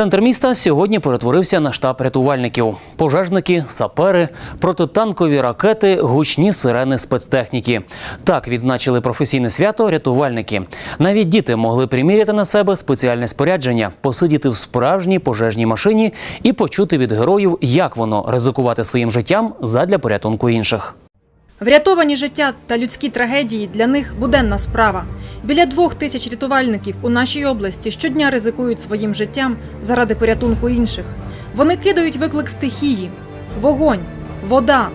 Центр міста сьогодні перетворився на штаб рятувальників. Пожежники, сапери, протитанкові ракети, гучні сирени спецтехніки. Так відзначили професійне свято рятувальники. Навіть діти могли приміряти на себе спеціальне спорядження, посидіти в справжній пожежній машині і почути від героїв, як воно ризикувати своїм життям задля порятунку інших. Врятовані життя та людські трагедії для них буденна справа. Біля двох тисяч рятувальників у нашій області щодня ризикують своїм життям заради порятунку інших. Вони кидають виклик стихії: вогонь, вода,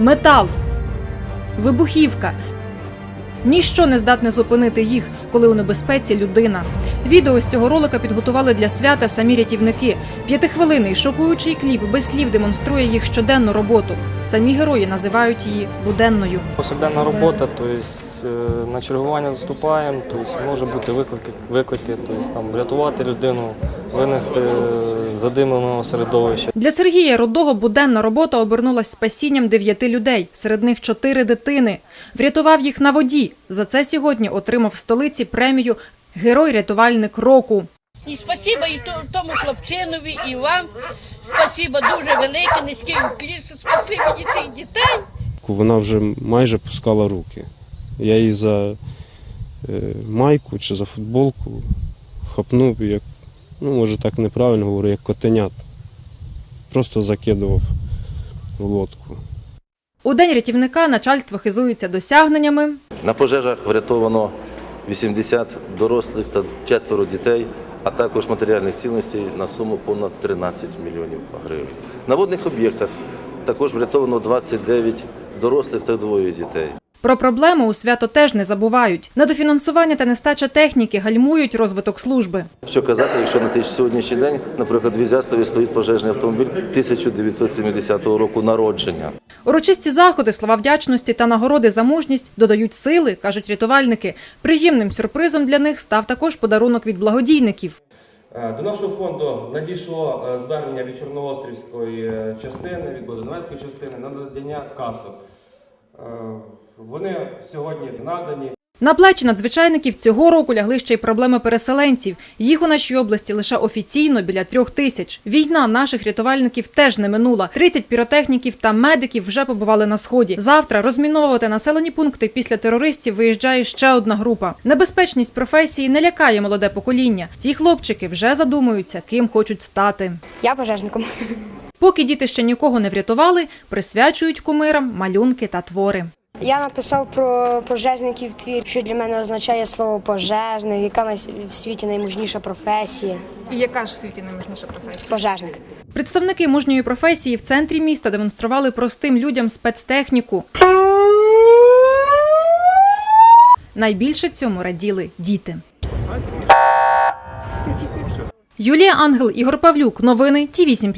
метал, вибухівка. Ніщо не здатне зупинити їх, коли у небезпеці людина. Відео з цього ролика підготували для свята самі рятівники. П'ятихвилинний шокуючий кліп без слів демонструє їх щоденну роботу. Самі герої називають її буденною. Повсякденна робота, тобто е, на чергування заступаємо, тобто може бути виклики, виклики тобто, там, врятувати людину, винести з задимленого середовища. Для Сергія Рудого буденна робота обернулась спасінням дев'яти людей, серед них чотири дитини. Врятував їх на воді. За це сьогодні отримав в столиці премію Герой-рятувальник року. І спасіба і тому хлопчинові, і вам. Спасіба дуже велике, низький уклін, що спасли мені цих дітей. Вона вже майже пускала руки. Я її за е, майку чи за футболку хапнув, як, ну, може так неправильно говорю, як котенят. Просто закидував в лодку. У день рятівника начальство хизується досягненнями. На пожежах врятовано 80 дорослих та четверо дітей, а також матеріальних цінностей на суму понад 13 мільйонів гривень. На водних об'єктах також врятовано 29 дорослих та двоє дітей. Про проблему у свято теж не забувають. Недофінансування та нестача техніки гальмують розвиток служби. Що казати, якщо на сьогоднішній день, наприклад, в Ізястові стоїть пожежний автомобіль 1970 року народження. Урочисті заходи, слова вдячності та нагороди за мужність додають сили, кажуть рятувальники. Приємним сюрпризом для них став також подарунок від благодійників. Е, До нашого фонду надійшло е, звернення від Чорноострівської е, частини, від Бодонецької частини на надання касок. Вони сьогодні надані. На плечі надзвичайників цього року лягли ще й проблеми переселенців. Їх у нашій області лише офіційно біля трьох тисяч. Війна наших рятувальників теж не минула. 30 піротехніків та медиків вже побували на сході. Завтра розміновувати населені пункти після терористів виїжджає ще одна група. Небезпечність професії не лякає молоде покоління. Ці хлопчики вже задумуються, ким хочуть стати. Я пожежником. Поки діти ще нікого не врятували, присвячують кумирам малюнки та твори. Я написав про пожежників твір, що для мене означає слово пожежник, яка на в світі наймужніша професія. І яка ж в світі найможніша професія? Пожежник. Представники мужньої професії в центрі міста демонстрували простим людям спецтехніку. Найбільше цьому раділи діти. Юлія Ангел, Ігор Павлюк. Новини Ті 8